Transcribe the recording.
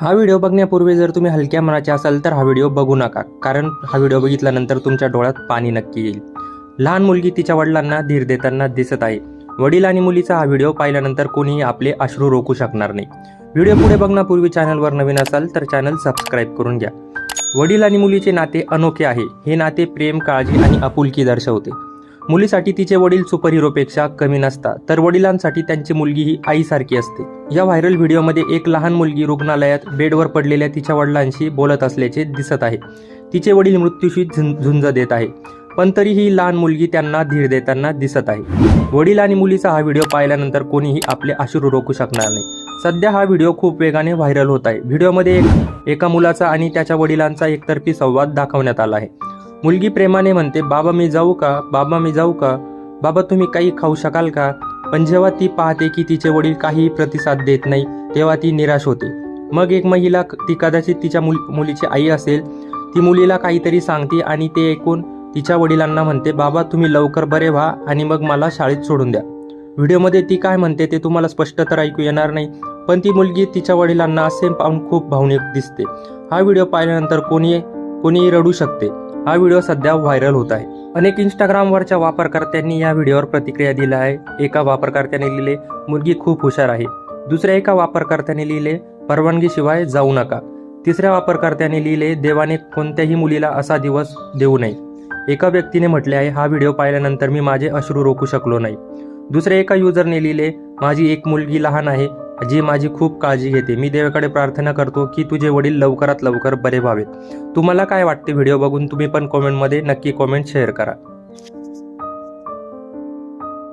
हा व्हिडिओ बघण्यापूर्वी जर तुम्ही हलक्या मनाचे असाल तर हा व्हिडिओ बघू नका कारण हा व्हिडिओ बघितल्यानंतर तुमच्या डोळ्यात पाणी नक्की येईल. लहान मुलगी तिच्या वडिलांना धीर देताना दिसत आहे. वडील आणि मुलीचा हा व्हिडिओ पाहिल्यानंतर कोणीही आपले अश्रू रोखू शकणार नाही. व्हिडिओ पुढे बघण्यापूर्वी चॅनलवर नवीन असाल तर चॅनल सबस्क्राईब करून घ्या. वडील आणि मुलीचे नाते अनोखे आहे. हे नाते प्रेम काळजी आणि आपुलकी दर्शवते. मुलीसाठी तिचे वडील सुपर हिरोपेक्षा कमी नसतात तर वडिलांसाठी त्यांची मुलगी ही आईसारखी असते. या व्हायरल व्हिडिओमध्ये एक लहान मुलगी रुग्णालयात बेडवर पडलेल्या तिच्या वडिलांशी बोलत असल्याचे दिसत आहे. तिचे वडील मृत्यूशी झुं- झुंज देत आहे पण तरीही लहान मुलगी त्यांना धीर देताना दिसत आहे. वडील आणि मुलीचा हा व्हिडिओ पाहिल्यानंतर कोणीही आपले अश्रू रोखू शकणार नाही. सध्या हा व्हिडिओ खूप वेगाने व्हायरल होत आहे. व्हिडिओमध्ये एक एका मुलाचा आणि त्याच्या वडिलांचा एकतर्फी संवाद दाखवण्यात आला आहे. मुलगी प्रेमाने म्हणते बाबा मी जाऊ का? बाबा मी जाऊ का? बाबा तुम्ही काही खाऊ शकाल का? पण जेव्हा ती पाहते की तिचे वडील काहीही प्रतिसाद देत नाही तेव्हा ती निराश होते. मग एक महिला ती कदाचित तिच्या मुल मुलीची आई असेल. ती मुलीला काहीतरी सांगते आणि ते ऐकून तिच्या वडिलांना म्हणते बाबा तुम्ही लवकर बरे व्हा आणि मग मला शाळेत सोडून द्या. व्हिडिओमध्ये ती काय म्हणते ते तुम्हाला स्पष्ट तर ऐकू येणार नाही पण ती मुलगी तिच्या वडिलांना असे पाहून खूप भावनिक दिसते. हा व्हिडिओ पाहिल्यानंतर कोणी कोणीही रडू शकते. हा व्हिडिओ सध्या व्हायरल होत आहे. अनेक इंस्टाग्रामवरच्या वापरकर्त्यांनी या व्हिडिओवर प्रतिक्रिया दिल्या आहे. एका वापरकर्त्याने लिहिले मुलगी खूप हुशार आहे. दुसऱ्या एका वापरकर्त्याने लिहिले परवानगीशिवाय जाऊ नका. तिसऱ्या वापरकर्त्याने लिहिले देवाने कोणत्याही मुलीला असा दिवस देऊ नये. एका व्यक्तीने म्हटले आहे हा व्हिडिओ पाहिल्यानंतर मी माझे अश्रू रोखू शकलो नाही. दुसऱ्या एका युजरने लिहिले माझी एक मुलगी लहान आहे जी माझी खूप काळजी घेते. मी देवाकडे प्रार्थना करतो की तुझे वडील लवकरात लवकर बरे व्हावेत. तुम्हाला काय वाटते? व्हिडिओ बघून तुम्ही पण कॉमेंटमध्ये नक्की कॉमेंट शेअर करा.